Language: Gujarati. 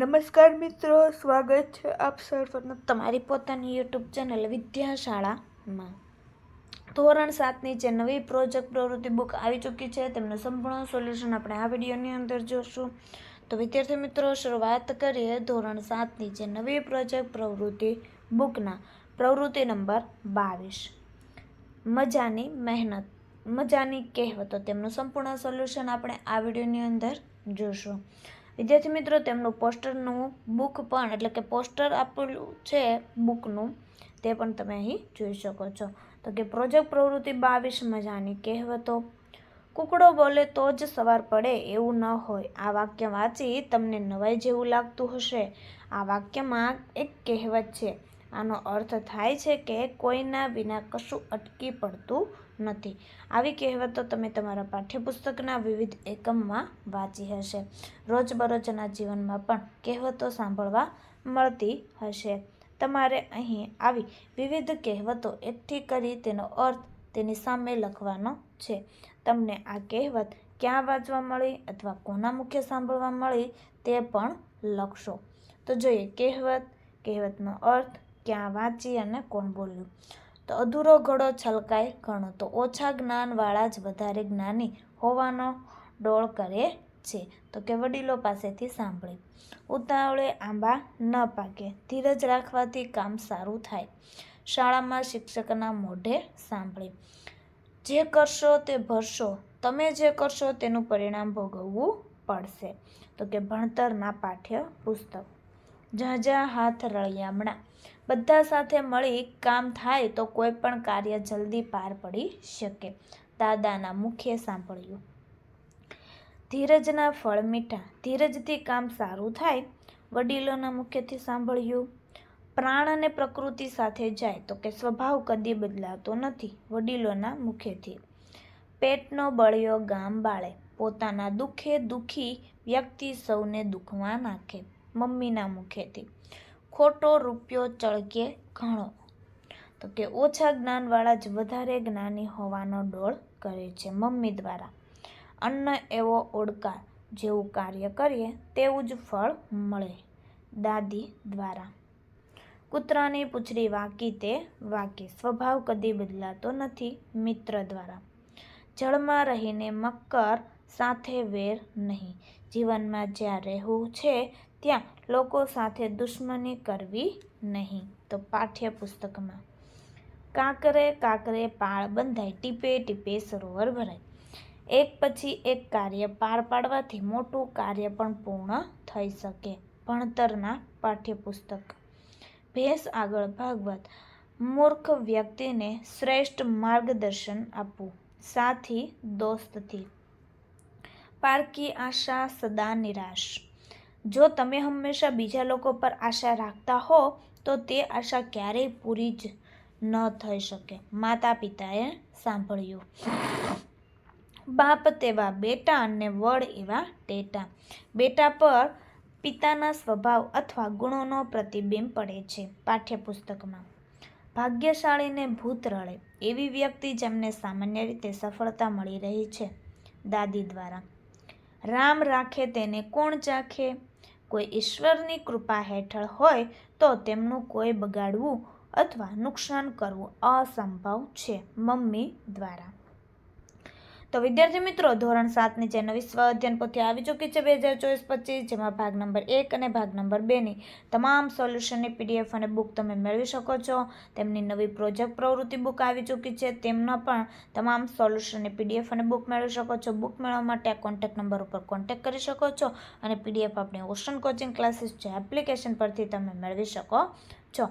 નમસ્કાર મિત્રો, સ્વાગત છે આપ સર્વનું તમારી પોતાની યુટ્યુબ ચેનલ વિદ્યાશાળામાં. ધોરણ સાતની જે નવી પ્રોજેક્ટ પ્રવૃત્તિ બુક આવી ચૂકી છે, તેમનું સંપૂર્ણ સોલ્યુશન આપણે આ વિડીયોની અંદર જોશું. તો વિદ્યાર્થી મિત્રો, શરૂઆત કરીએ ધોરણ સાતની જે નવી પ્રોજેક્ટ પ્રવૃત્તિ બુકના. પ્રવૃત્તિ નંબર બાવીસ. મજાની મહેનત, મજાની કહેવતો, તેમનું સંપૂર્ણ સોલ્યુશન આપણે આ વિડીયોની અંદર જોશું. વિદ્યાર્થી મિત્રો, તેમનું પોસ્ટરનું બુક પણ, એટલે કે પોસ્ટર આપેલું છે બુકનું, તે પણ તમે અહીં જોઈ શકો છો. તો કે પ્રોજેક્ટ પ્રવૃત્તિ બાવીસ મજાની કહેવતો, કુકડો બોલે તો જ સવાર પડે એવું ન હોય. આ વાક્ય વાંચી તમને નવાઈ જેવું લાગતું હશે. આ વાક્યમાં એક કહેવત છે આનો અર્થ થાય છે કે કોઈના વિના કશું અટકી પડતું નથી. આવી કહેવતો તમે તમારા પાઠ્યપુસ્તકના વિવિધ એકમમાં વાંચી હશે. રોજબરોજના જીવનમાં પણ કહેવતો સાંભળવા મળતી હશે. તમારે અહીં આવી વિવિધ કહેવતો એકઠી કરી તેનો અર્થ તેની સામે લખવાનો છે. તમને આ કહેવત ક્યાં વાંચવા મળી અથવા કોના મુખ્ય સાંભળવા મળી તે પણ લખશો. તો જોઈએ કહેવત, કહેવતનો અર્થ ક્યાં વાંચી અને કોણ બોલ્યું? તો અધૂરો ઘડો છલકાય ઘણો તો ઓછા જ્ઞાનવાળા જ વધારે જ્ઞાની હોવાનો ડોળ કરે છે. તો કે વડીલો પાસેથી સાંભળી. ઉતાવળે આંબા ન પાકે. ધીરજ રાખવાથી કામ સારું થાય. શાળામાં શિક્ષકના મોઢે સાંભળે. જે કરશો તે ભરશો. તમે જે કરશો તેનું પરિણામ ભોગવવું પડશે. તો કે ભણતરના પાઠ્ય પુસ્તક. ઝાઝા હાથ રળિયામણા. બધા સાથે મળી કામ થાય તો કોઈ પણ કાર્ય જલ્દી પાર પડી શકે. દાદાના મુખ્ય સાંભળ્યું. ધીરજના ફળ મીઠા. ધીરજથી કામ સારું થાય, વડીલોના મુખ્યથી સાંભળ્યું. પ્રાણ અને પ્રકૃતિ સાથે જાય તો કે સ્વભાવ કદી બદલાતો નથી, વડીલોના મુખ્યથી પેટનો બળ્યો ગામ બાળે. પોતાના દુઃખે દુઃખી વ્યક્તિ સૌને દુઃખમાં નાખે, મમ્મીના મુખેથી. ખોટો રૂપિયો ચળકે ઘણો. તો કે ઓછા જ્ઞાનવાળા જ વધારે જ્ઞાની હોવાનો ડોળ કરે છે મમ્મી દ્વારા. અન્ન એવો ઓડકાર, જેવું કાર્ય કરીએ તેવું જ ફળ મળે દાદી દ્વારા. કૂતરાની પૂંછડી વાંકી તે વાંકી, સ્વભાવ કદી બદલાતો નથી મિત્ર દ્વારા. જળમાં રહીને મકર સાથે વેર નહીં. જીવનમાં જ્યાં રહેવું છે, ત્યાં લોકો સાથે દુશ્મની કરવી નહીં. તો પાઠ્યપુસ્તકમાં કાંકરે કાંકરે પાળ બંધાય, ટીપે ટીપે સરોવર ભરાય. એક પછી એક કાર્ય પાર પાડવાથી મોટું કાર્ય પણ પૂર્ણ થઈ શકે. ભણતરના પાઠ્યપુસ્તક. ભેંસ આગળ ભાગવત. મૂર્ખ વ્યક્તિને શ્રેષ્ઠ માર્ગદર્શન આપવું. સાથી, દોસ્તથી. પારકી આશા સદા નિરાશ. જો તમે હંમેશા બીજા લોકો પર આશા રાખતા હો, તો તે આશા ક્યારેય પૂરી જ ન થઈ શકે. માતા પિતાએ સાંભળ્યું. બાપ તેવા બેટા અને વડ એવા ટેટા. બેટા પર પિતાના સ્વભાવ અથવા ગુણોનો પ્રતિબિંબ પડે છે, પાઠ્યપુસ્તકમાં. ભાગ્યશાળીને ભૂત રળે એવી વ્યક્તિ જેમને સામાન્ય રીતે સફળતા મળી રહી છે, દાદી દ્વારા. રામ રાખે તેને કોણ ચાખે? કોઈ ઈશ્વરની કૃપા હેઠળ હોય તો તેમનું કોઈ બગાડવું અથવા નુકસાન કરવું અસંભવ છે મમ્મી દ્વારા. તો વિદ્યાર્થી મિત્રો, ધોરણ સાતની જે નવી સ્વ અધ્યયન પોથી આવી ચૂકી છે બે હજાર ચોવીસ પચીસ, જેમાં ભાગ નંબર એક અને ભાગ નંબર બેની તમામ સોલ્યુશનની પીડીએફ અને બુક તમે મેળવી શકો છો. તેમની નવી પ્રોજેક્ટ પ્રવૃત્તિ બુક આવી ચૂકી છે, તેમના પણ તમામ સોલ્યુશનની પીડીએફ અને બુક મેળવી શકો છો. બુક મેળવવા માટે આ કોન્ટેક્ટ નંબર ઉપર કોન્ટેક્ટ કરી શકો છો અને પીડીએફ આપણી ઓશન કોચિંગ ક્લાસીસ જે એપ્લિકેશન પરથી તમે મેળવી શકો છો.